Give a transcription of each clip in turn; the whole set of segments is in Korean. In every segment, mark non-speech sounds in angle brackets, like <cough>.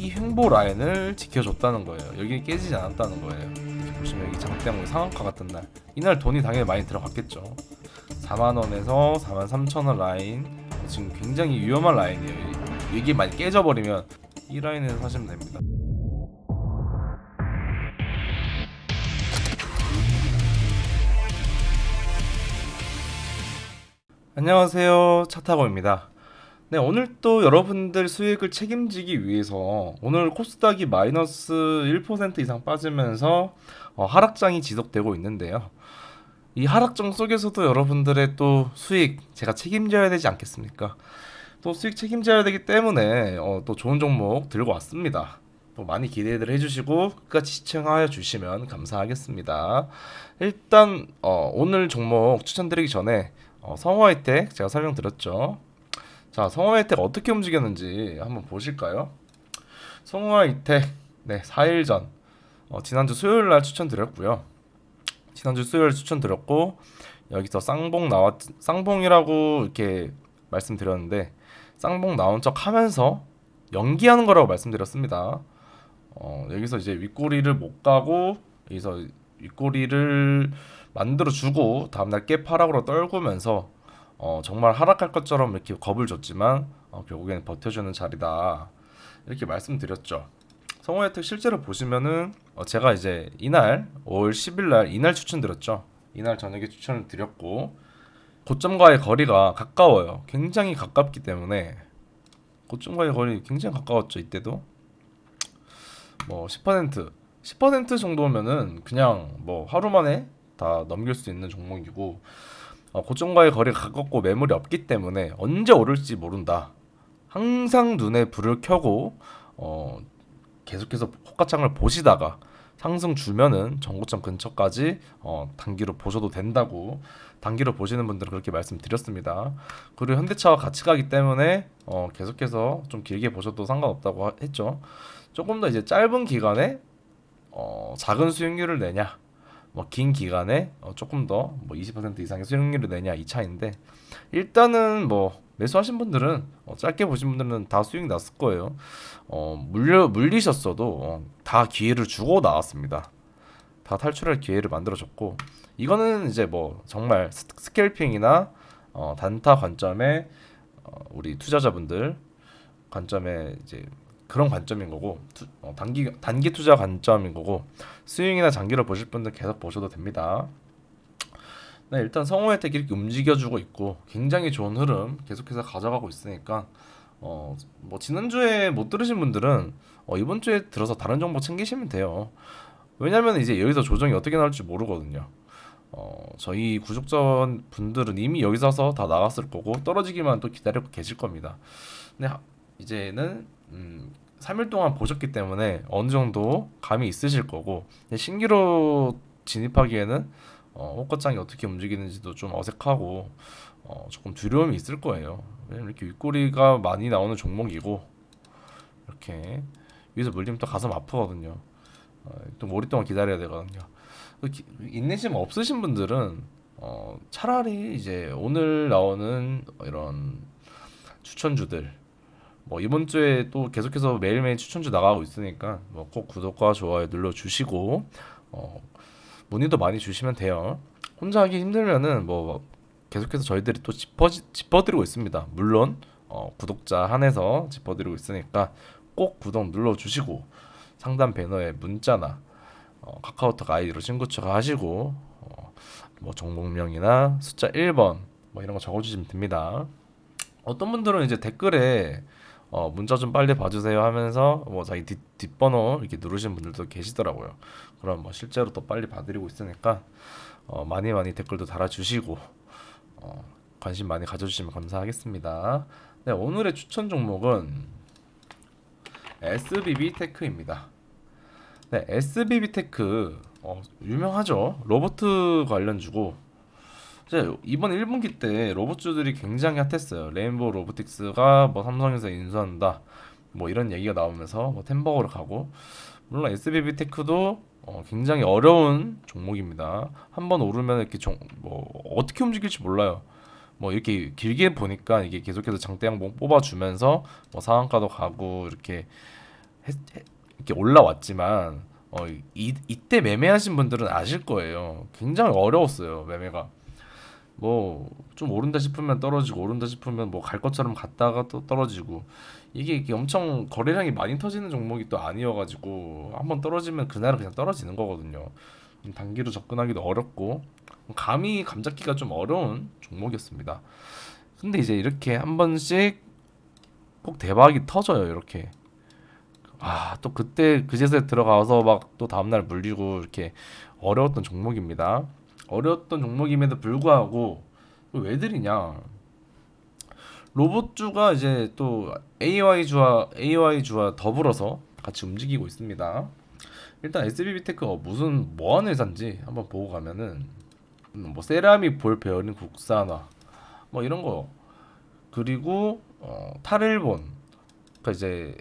이 횡보 라인을 지켜줬다는 거예요. 여기 깨지지 않았다는 거예요. 보시면 여기 장대항 상한가 같은 날 이날 돈이 당연히 많이 들어갔겠죠. 4만 원에서 4만 3천 원 라인 지금 굉장히 위험한 라인이에요. 이게 많이 깨져버리면 이 라인에서 사시면 됩니다. 안녕하세요 차타고입니다 네 오늘 또 여러분들 수익을 책임지기 위해서 오늘 코스닥이 마이너스 1% 이상 빠지면서 어, 하락장이 지속되고 있는데요. 이 하락장 속에서도 여러분들의 또 수익 제가 책임져야 되지 않겠습니까? 또 수익 책임져야 되기 때문에 어, 또 좋은 종목 들고 왔습니다. 또 많이 기대들 해주시고 끝까지 시청하여 주시면 감사하겠습니다. 일단 어, 오늘 종목 추천드리기 전에 어, 혜택 제가 설명드렸죠. 자, 성호 혜택 어떻게 움직였는지 한번 보실까요? 성호 혜택 네, 4일 전 어, 지난주 수요일 날 추천드렸고요. 지난주 수요일 추천드렸고 여기서 쌍봉 나왔 쌍봉이라고 이렇게 말씀드렸는데 쌍봉 나온 척 하면서 연기하는 거라고 말씀드렸습니다. 어, 여기서 이제 윗꼬리를 못 가고 여기서 윗꼬리를 만들어 주고 다음날 깨파락으로 떨구면서 어, 정말 하락할 것처럼 이렇게 겁을 줬지만 어, 결국에는 버텨주는 자리다 이렇게 말씀드렸죠. 성호 혜택 실제로 보시면은 어, 제가 이제 이날 5월 10일 날 이날 추천드렸죠. 이날 저녁에 추천을 드렸고 고점과의 거리가 가까워요. 굉장히 가깝기 때문에 고점과의 거리 굉장히 가까웠죠. 이때도 뭐 10% 10% 정도면은 그냥 뭐 하루 만에 다 넘길 수 있는 종목이고 어, 고점과의 거리가 가깝고 매물이 없기 때문에 언제 오를지 모른다. 항상 눈에 불을 켜고 어, 계속해서 호가창을 보시다가 상승 주면은 정고점 근처까지 어, 단기로 보셔도 된다고 단기로 보시는 분들은 그렇게 말씀드렸습니다. 그리고 현대차와 같이 가기 때문에 어, 계속해서 좀 길게 보셔도 상관없다고 하- 했죠. 조금 더 이제 짧은 기간에 어, 작은 수익률을 내냐 뭐 긴 기간에 어, 조금 더 뭐 20% 이상의 수익률을 내냐 이 차인데 일단은 뭐 매수하신 분들은 어, 짧게 보신 분들은 다 수익 났을 거예요. 어, 물려 물리셨어도 어, 다 기회를 주고 나왔습니다. 다 탈출할 기회를 만들어줬고 이거는 이제 뭐 정말 스- 스캘핑이나 어, 단타 관점에 어, 우리 투자자분들 관점에 이제 그런 관점인 거고 투, 어, 단기 단기 투자 관점인 거고 스윙이나 장기로 보실 분들 계속 보셔도 됩니다. 네, 일단 성호 혜택 이렇게 움직여주고 있고 굉장히 좋은 흐름 계속해서 가져가고 있으니까 어, 뭐 지난주에 못 들으신 분들은 어, 이번 주에 들어서 다른 정보 챙기시면 돼요. 왜냐면 이제 여기서 조정이 어떻게 나올지 모르거든요. 어, 저희 구독자 분들은 이미 여기서 다 나갔을 거고 떨어지기만 또 기다리고 계실 겁니다. 근데 하- 이제는 음, 3일 동안 보셨기 때문에 어느 정도 감이 있으실 거고 신규로 진입하기에는 어, 호가장이 어떻게 움직이는지도 좀 어색하고 어, 조금 두려움이 있을 거예요. 왜냐면 이렇게 윗꼬리가 많이 나오는 종목이고 이렇게 위에서 물리면 또 가슴 아프거든요. 어, 또 오랫동안 기다려야 되거든요. 그 기- 인내심 없으신 분들은 어, 차라리 이제 오늘 나오는 이런 추천주들 뭐 이번 주에 또 계속해서 매일매일 추천주 나가고 있으니까 뭐 꼭 구독과 좋아요 눌러 주시고 어, 문의도 많이 주시면 돼요. 혼자 하기 힘들면은 뭐 계속해서 저희들이 또 짚어 짚어드리고 있습니다. 물론 어, 구독자 한해서 짚어드리고 있으니까 꼭 구독 눌러 주시고 상단 배너에 문자나 어, 카카오톡 아이디로 친구 추가하시고 어, 뭐 종목명이나 숫자 1번 뭐 이런 거 적어주시면 됩니다. 어떤 분들은 이제 댓글에 어, 문자 좀 빨리 봐주세요 하면서 뭐 자기 뒷, 뒷번호 이렇게 누르신 분들도 계시더라고요. 그럼 뭐 실제로 또 빨리 봐드리고 있으니까 어, 많이 많이 댓글도 달아주시고 어, 관심 많이 가져주시면 감사하겠습니다. 네, 오늘의 추천 종목은 SBB 테크입니다. 네, SBB 테크 어, 유명하죠. 로버트 관련주고 이번 1분기 때 로봇주들이 굉장히 핫했어요. 레인보우 로보틱스가 뭐 삼성에서 인수한다. 뭐 이런 얘기가 나오면서 뭐 템버거로 가고 물론 SBB 테크도 어, 굉장히 어려운 종목입니다. 한번 오르면 이렇게 종, 뭐 어떻게 움직일지 몰라요. 뭐 이렇게 길게 보니까 이게 계속해서 장대 양봉 뽑아주면서 뭐 상한가도 가고 이렇게 했- 해- 이렇게 올라왔지만 어, 이, 이때 매매하신 분들은 아실 거예요. 굉장히 어려웠어요 매매가. 뭐 좀 오른다 싶으면 떨어지고 오른다 싶으면 뭐 갈 것처럼 갔다가 또 떨어지고 이게, 이게 엄청 거래량이 많이 터지는 종목이 또 아니어가지고 한번 떨어지면 그날은 그냥 떨어지는 거거든요. 좀 단기로 접근하기도 어렵고 감히 감잡기가 좀 어려운 종목이었습니다. 근데 이제 이렇게 한 번씩 꼭 대박이 터져요 이렇게. 아 또 그때 그제서에 들어가서 막 또 다음날 물리고 이렇게 어려웠던 종목입니다. 어려웠던 종목임에도 불구하고 왜 들이냐? 로봇주가 이제 또 AY 주와 AY 주와 더불어서 같이 움직이고 있습니다. 일단 SBB테크가 무슨 뭐 하는 회사인지 한번 보고 가면은 음, 뭐 세라믹 볼 베어링 국산화 뭐 이런 거 그리고 어, 탈일본 그 이제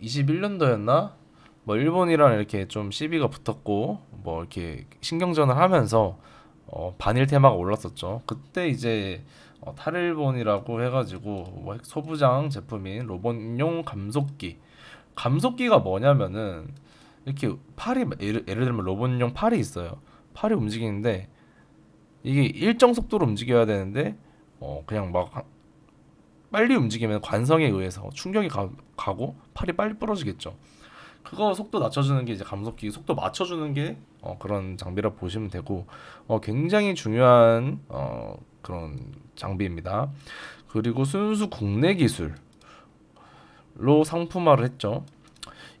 21년도였나 뭐 일본이랑 이렇게 좀 시비가 붙었고 뭐 이렇게 신경전을 하면서 어, 반일 테마가 올랐었죠. 그때 이제 어, 탈일본이라고 해가지고 뭐 소부장 제품인 로봇용 감속기 감속기가 뭐냐면은 이렇게 팔이 예를, 예를 들면 로봇용 팔이 있어요. 팔이 움직이는데 이게 일정 속도로 움직여야 되는데 어 그냥 막 하- 빨리 움직이면 관성에 의해서 충격이 가, 가고 팔이 빨리 부러지겠죠. 그거 속도 낮춰주는 게 이제 감속기 속도 맞춰주는 게 어, 그런 장비라 보시면 되고 어, 굉장히 중요한 어, 그런 장비입니다. 그리고 순수 국내 기술로 상품화를 했죠.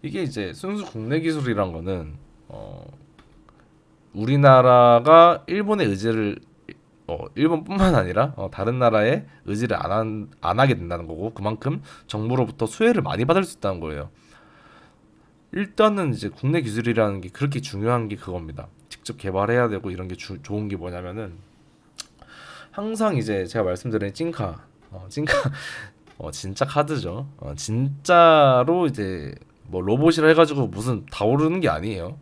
이게 이제 순수 국내 기술이란 거는 어, 우리나라가 일본의 의지를 어, 일본뿐만 아니라 어, 다른 나라의 의지를 안, 한, 안 하게 된다는 거고 그만큼 정부로부터 수혜를 많이 받을 수 있다는 거예요. 일단은 이제 국내 기술이라는 게 그렇게 중요한 게 그겁니다. 직접 개발해야 되고 이런 게 주, 좋은 게 뭐냐면은 항상 이제 제가 말씀드린 찐카, 어, 찐카, <laughs> 어, 진짜 카드죠. 어, 진짜로 이제 뭐 로봇이라 해가지고 무슨 다 오르는 게 아니에요.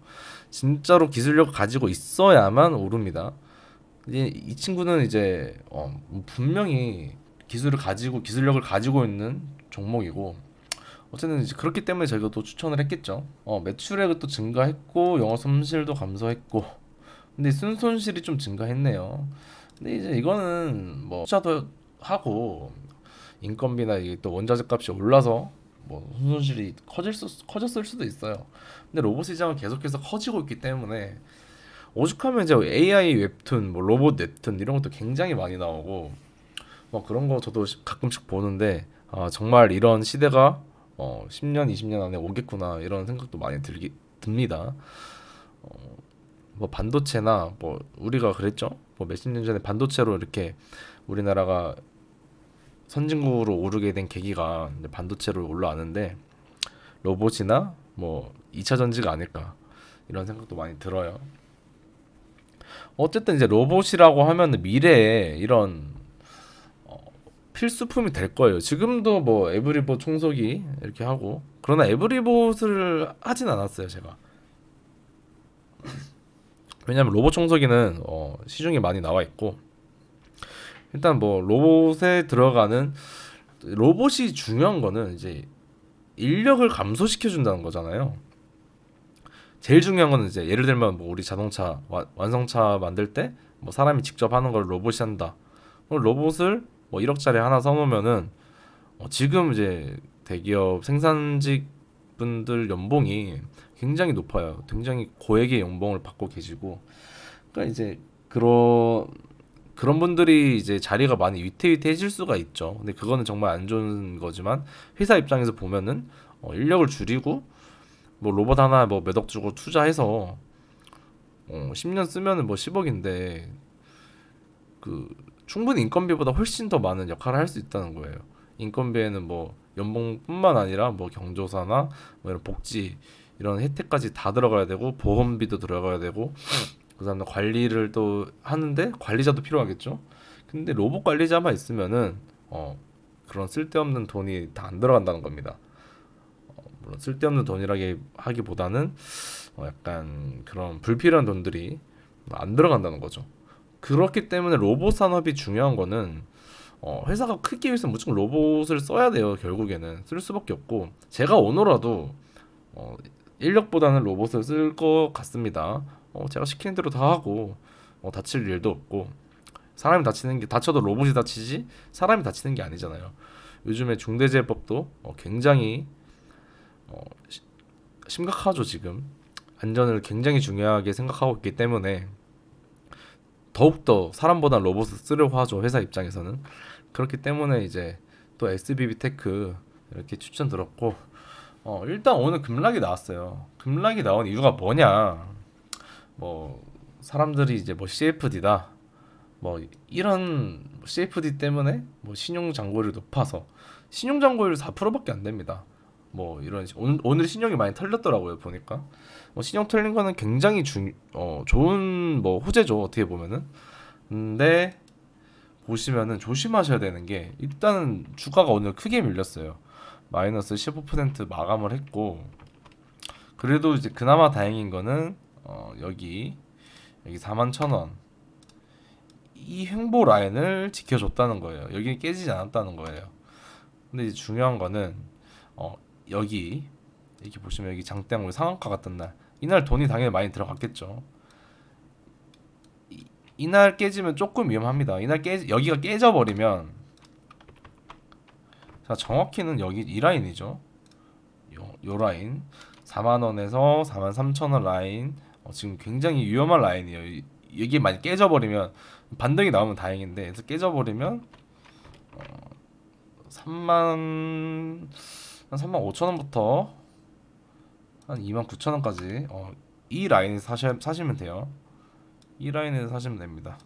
진짜로 기술력을 가지고 있어야만 오릅니다. 이제 이 친구는 이제 어, 분명히 기술을 가지고 기술력을 가지고 있는 종목이고 어쨌든 이제 그렇기 때문에 저희가 또 추천을 했겠죠. 어, 매출액도 증가했고 영업 손실도 감소했고 근데 순손실이 좀 증가했네요. 근데 이제 이거는 뭐 투자도 하고 인건비나 이게 또 원자재 값이 올라서 뭐 순손실이 커질 수, 커졌을 수도 있어요. 근데 로봇 시장은 계속해서 커지고 있기 때문에 오죽하면 이제 AI 웹툰, 뭐 로봇 웹툰 이런 것도 굉장히 많이 나오고 뭐 그런 거 저도 시- 가끔씩 보는데 아, 정말 이런 시대가 어, 10년, 20년 안에 오겠구나 이런 생각도 많이 들기 듭니다. 어, 뭐 반도체나 뭐 우리가 그랬죠. 뭐 몇십 년 전에 반도체로 이렇게 우리나라가 선진국으로 오르게 된 계기가 반도체로 올라왔는데 로봇이나 뭐 2차 전지가 아닐까 이런 생각도 많이 들어요. 어쨌든 이제 로봇이라고 하면 미래에 이런 어, 필수품이 될 거예요. 지금도 뭐 에브리봇 청소기 이렇게 하고 그러나 에브리봇을 하진 않았어요, 제가. 왜냐면 로봇 청소기는 어, 시중에 많이 나와 있고 일단 뭐 로봇에 들어가는 로봇이 중요한 거는 이제 인력을 감소시켜 준다는 거잖아요. 제일 중요한 거는 이제 예를 들면 뭐 우리 자동차 와- 완성차 만들 때 뭐 사람이 직접 하는 걸 로봇이 한다. 로봇을 뭐 1억짜리 하나 사놓으면은 어 지금 이제 대기업 생산직 분들 연봉이 굉장히 높아요. 굉장히 고액의 연봉을 받고 계시고, 그러니까 이제 그런 그런 분들이 이제 자리가 많이 위태위태해질 수가 있죠. 근데 그거는 정말 안 좋은 거지만 회사 입장에서 보면은 어, 인력을 줄이고 뭐 로봇 하나 뭐 몇 억 주고 투자해서 어, 10년 쓰면은 뭐 10억인데 그 충분히 인건비보다 훨씬 더 많은 역할을 할 수 있다는 거예요. 인건비에는 뭐 연봉뿐만 아니라 뭐 경조사나 뭐 이런 복지 이런 혜택까지 다 들어가야 되고 보험비도 들어가야 되고 그 다음에 관리를 또 하는데 관리자도 필요하겠죠. 근데 로봇 관리자만 있으면은 어 그런 쓸데없는 돈이 다 안 들어간다는 겁니다. 어, 물론 쓸데없는 돈이라기 하기보다는 어, 약간 그런 불필요한 돈들이 안 들어간다는 거죠. 그렇기 때문에 로봇 산업이 중요한 거는 어, 회사가 크기 위해서 무조건 로봇을 써야 돼요. 결국에는 쓸 수밖에 없고 제가 오너라도 어, 인력보다는 로봇을 쓸 것 같습니다. 어, 제가 시키는 대로 다 하고 어, 다칠 일도 없고 사람이 다치는 게 다쳐도 로봇이 다치지 사람이 다치는 게 아니잖아요. 요즘에 중대재해법도 어, 굉장히 어, 시- 심각하죠 지금 안전을 굉장히 중요하게 생각하고 있기 때문에 더욱더 사람보다 로봇을 쓰려고 하죠 회사 입장에서는. 그렇기 때문에 이제 또 SBB 테크 이렇게 추천 들었고 어 일단 오늘 급락이 나왔어요. 급락이 나온 이유가 뭐냐? 뭐 사람들이 이제 뭐 CFD다 뭐 이런 CFD 때문에 뭐 신용 잔고율이 높아서 신용 잔고율 4%밖에 안 됩니다 뭐 이런 식- 오늘, 오늘 신용이 많이 털렸더라고요 보니까. 뭐 신용 털린 거는 굉장히 중, 어, 좋은 뭐 호재죠 어떻게 보면은. 근데 보시면은 조심하셔야 되는 게 일단은 주가가 오늘 크게 밀렸어요. 마이너스 15% 마감을 했고 그래도 이제 그나마 다행인 거는 어, 여기 여기 4만 천원. 이 횡보 라인을 지켜줬다는 거예요. 여기 깨지지 않았다는 거예요. 근데 중요한 거는 어, 여기 이렇게 보시면 여기 장대물 상한가 같던 날 이날 돈이 당연히 많이 들어갔겠죠. 이, 이날 깨지면 조금 위험합니다. 이날 깨 여기가 깨져 버리면 자 정확히는 여기 이 라인이죠. 요, 요 라인 4만 원에서 4만 3천 원 라인 어, 지금 굉장히 위험한 라인이에요. 이- 이게 많이 깨져 버리면 반등이 나오면 다행인데 그래서 깨져 버리면 어, 3만 한 3만 5천 원부터 한 2만 9천 원까지 어, 이 라인에서 사시, 사시면 돼요. 이 라인에서 사시면 됩니다.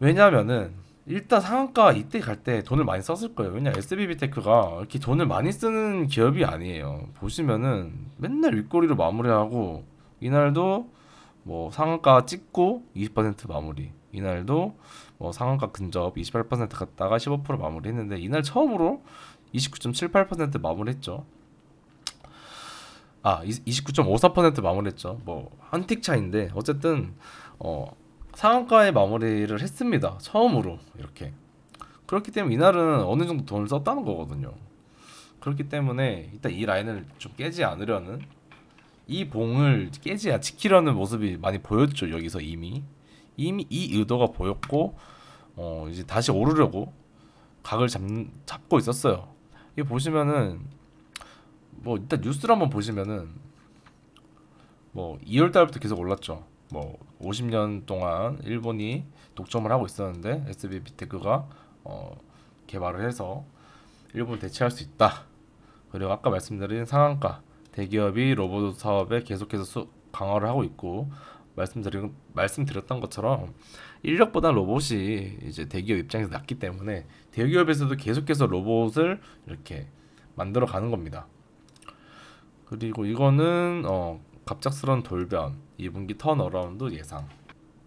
왜냐하면은 일단 상한가 이때 갈 때 돈을 많이 썼을 거예요. 왜냐 SBB 테크가 이렇게 돈을 많이 쓰는 기업이 아니에요. 보시면은 맨날 윗꼬리로 마무리하고 이날도 뭐 상한가 찍고 20% 마무리. 이날도 뭐 상한가 근접 28% 갔다가 15% 마무리했는데 이날 처음으로 29.78% 마무리했죠. 아, 29.54% 마무리했죠. 뭐 한 틱 차인데 어쨌든 어 상한가에 마무리를 했습니다. 처음으로 이렇게. 그렇기 때문에 이날은 어느 정도 돈을 썼다는 거거든요. 그렇기 때문에 일단 이 라인을 좀 깨지 않으려는 이 봉을 깨지 지키려는 모습이 많이 보였죠. 여기서 이미 이미 이 의도가 보였고 어 이제 다시 오르려고 각을 잡, 잡고 있었어요. 이 보시면은 뭐 일단 뉴스를 한번 보시면은 뭐 2월 달부터 계속 올랐죠. 뭐 50년 동안 일본이 독점을 하고 있었는데 SB 비테크가 어 개발을 해서 일본 대체할 수 있다. 그리고 아까 말씀드린 상한가 대기업이 로봇 사업에 계속해서 수, 강화를 하고 있고 말씀드린 말씀드렸던 것처럼 인력보다 로봇이 이제 대기업 입장에서 낫기 때문에 대기업에서도 계속해서 로봇을 이렇게 만들어 가는 겁니다. 그리고 이거는 어 갑작스런 돌변 2분기 턴어라운드 예상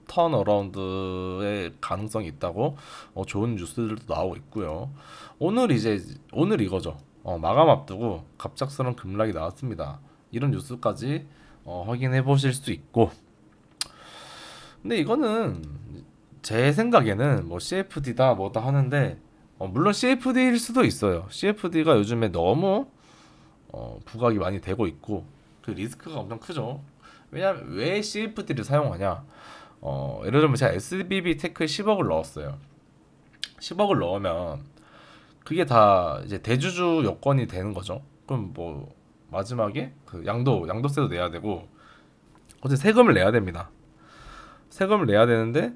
턴어라운드의 가능성이 있다고 어, 좋은 뉴스들도 나오고 있고요. 오늘 이제 오늘 이거죠. 어, 마감 앞두고 갑작스런 급락이 나왔습니다. 이런 뉴스까지 어, 확인해 보실 수 있고 근데 이거는 제 생각에는 뭐 CFD다 뭐다 하는데 어, 물론 CFD일 수도 있어요. CFD가 요즘에 너무 어, 부각이 많이 되고 있고 그 리스크가 엄청 크죠. 왜냐면 왜 CFD를 사용하냐? 어, 예를 들면 제가 SBB 테크에 10억을 넣었어요. 10억을 넣으면 그게 다 이제 대주주 여건이 되는 거죠. 그럼 뭐 마지막에 그 양도 양도세도 내야 되고 어제 세금을 내야 됩니다. 세금을 내야 되는데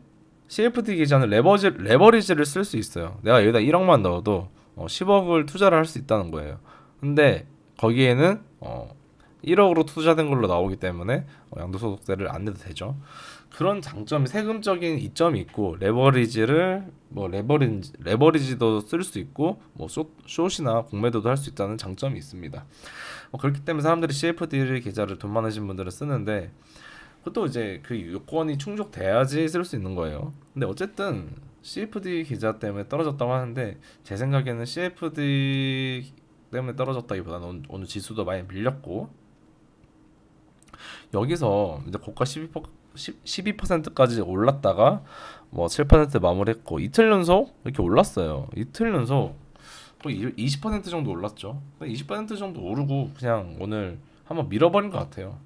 CFD 계좌는 레버지, 레버리지를 쓸 수 있어요. 내가 여기다 1억만 넣어도 어, 10억을 투자를 할 수 있다는 거예요. 근데 거기에는 어, 1억으로 투자된 걸로 나오기 때문에 어, 양도소득세를 안 내도 되죠. 그런 장점이 세금적인 이점이 있고 레버리지를 뭐 레버리지 레버리지도 쓸 수 있고 뭐 숏, 숏이나 공매도도 할 수 있다는 장점이 있습니다. 어, 그렇기 때문에 사람들이 CFD 계좌를 돈 많으신 분들은 쓰는데 그것도 이제 그 요건이 충족돼야지 쓸 수 있는 거예요. 근데 어쨌든 CFD 계좌 때문에 떨어졌다고 하는데 제 생각에는 CFD 때문에 떨어졌다기보다는 오늘, 지수도 많이 밀렸고 여기서 이제 고가 12% 12%까지 올랐다가 뭐 7% 마무리했고 이틀 연속 이렇게 올랐어요. 이틀 연속 거의 20% 정도 올랐죠. 20% 정도 오르고 그냥 오늘 한번 밀어버린 것 같아요.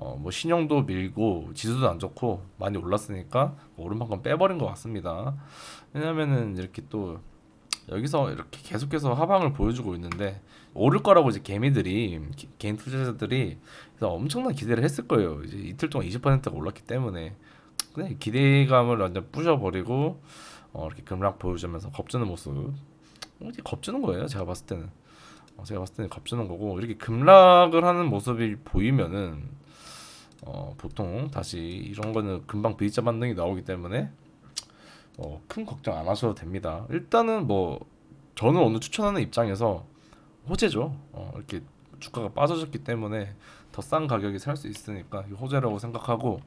어, 뭐 신용도 밀고 지수도 안 좋고 많이 올랐으니까 오른 만큼 빼버린 것 같습니다. 왜냐면은 이렇게 또 여기서 이렇게 계속해서 하방을 보여주고 있는데 오를 거라고 이제 개미들이 기- 개인 투자자들이 엄청난 기대를 했을 거예요. 이제 이틀 동안 20%가 올랐기 때문에 그냥 기대감을 완전 부셔버리고 어, 이렇게 급락 보여주면서 겁주는 모습 어, 이제 겁주는 거예요. 제가 봤을 때는 어, 제가 봤을 때는 겁주는 거고 이렇게 급락을 하는 모습이 보이면은 어, 보통 다시 이런 거는 금방 V자 반등이 나오기 때문에 어, 큰 걱정 안 하셔도 됩니다. 일단은 뭐 저는 오늘 추천하는 입장에서 호재죠. 어, 이렇게 주가가 빠져졌기 때문에 더 싼 가격에 살 수 있으니까 이 호재라고 생각하고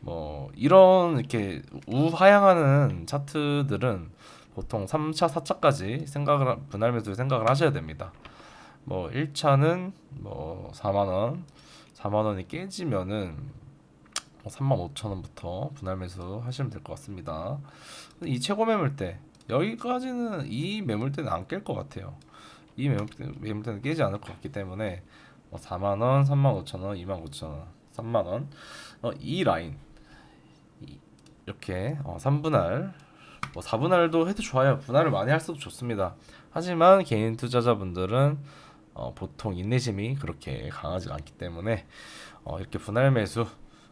뭐 이런 이렇게 우하향하는 차트들은 보통 3차, 4차까지 생각을 하- 분할 매수를 생각을 하셔야 됩니다. 뭐 1차는 뭐 4만 원, 4만 원이 깨지면은 3만 5천 원부터 분할 매수 하시면 될 것 같습니다. 이 최고 매물대 여기까지는 이 매물대는 안 깰 것 같아요. 이 매물대, 매물대는 깨지 않을 것 같기 때문에 뭐 4만 원, 3만 5천 원, 2만 5천 원, 3만 원, 어, 이 라인 이- 이렇게 어, 3분할 뭐 4분할도 해도 좋아요. 분할을 많이 할 수도 좋습니다. 하지만 개인 투자자분들은 어, 보통 인내심이 그렇게 강하지 않기 때문에 어, 이렇게 분할 매수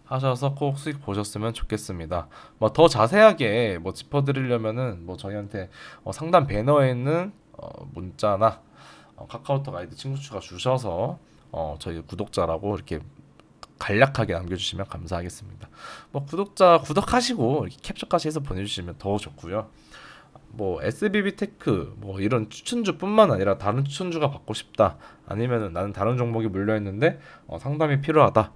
하셔서 꼭 수익 보셨으면 좋겠습니다. 뭐 더 자세하게 뭐 짚어드리려면은 뭐 저희한테 어, 상단 배너에 있는 어, 문자나 어, 카카오톡 아이디 친구 추가 주셔서 어, 저희 구독자라고 이렇게 간략하게 남겨주시면 감사하겠습니다. 뭐 구독자 구독하시고 이렇게 캡처까지 해서 보내주시면 더 좋고요. 뭐 SBB 테크 뭐 이런 추천주뿐만 아니라 다른 추천주가 받고 싶다. 아니면은 나는 다른 종목이 물려 있는데 어, 상담이 필요하다.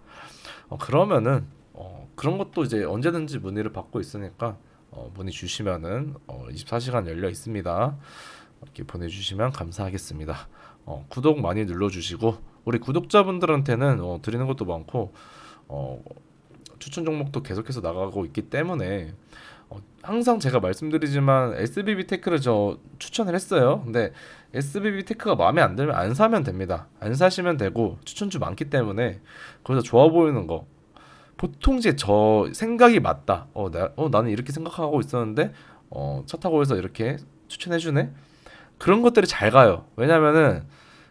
어, 그러면은 어, 그런 것도 이제 언제든지 문의를 받고 있으니까 어, 문의 주시면은 어, 24시간 열려 있습니다. 이렇게 보내주시면 감사하겠습니다. 어, 구독 많이 눌러주시고 우리 구독자분들한테는 어, 드리는 것도 많고 어, 추천 종목도 계속해서 나가고 있기 때문에 어, 항상 제가 말씀드리지만 SBB 테크를 저 추천을 했어요. 근데 SBB 테크가 마음에 안 들면 안 사면 됩니다. 안 사시면 되고 추천주 많기 때문에 거기서 좋아 보이는 거 보통 이제 저 생각이 맞다. 어, 나, 어 나는 이렇게 생각하고 있었는데 어, 차 타고 해서 이렇게 추천해 주네. 그런 것들이 잘 가요. 왜냐면은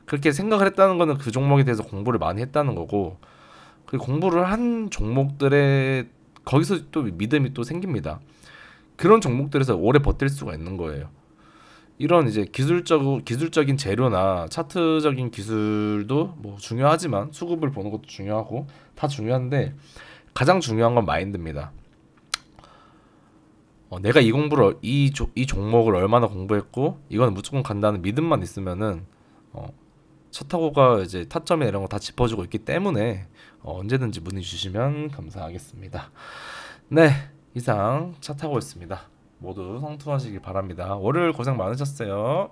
그렇게 생각을 했다는 거는 그 종목에 대해서 공부를 많이 했다는 거고 그 공부를 한 종목들의 거기서 또 믿음이 또 생깁니다. 그런 종목들에서 오래 버틸 수가 있는 거예요. 이런 이제 기술적 기술적인 재료나 차트적인 기술도 뭐 중요하지만 수급을 보는 것도 중요하고 다 중요한데 가장 중요한 건 마인드입니다. 어, 내가 이 공부를 이, 조, 이 종목을 얼마나 공부했고 이건 무조건 간다는 믿음만 있으면은 어, 차 타고가 이제 타점이나 이런 거 다 짚어주고 있기 때문에 어, 언제든지 문의 주시면 감사하겠습니다. 네, 이상 차 타고 있습니다. 모두 성투하시길 바랍니다. 월요일 고생 많으셨어요.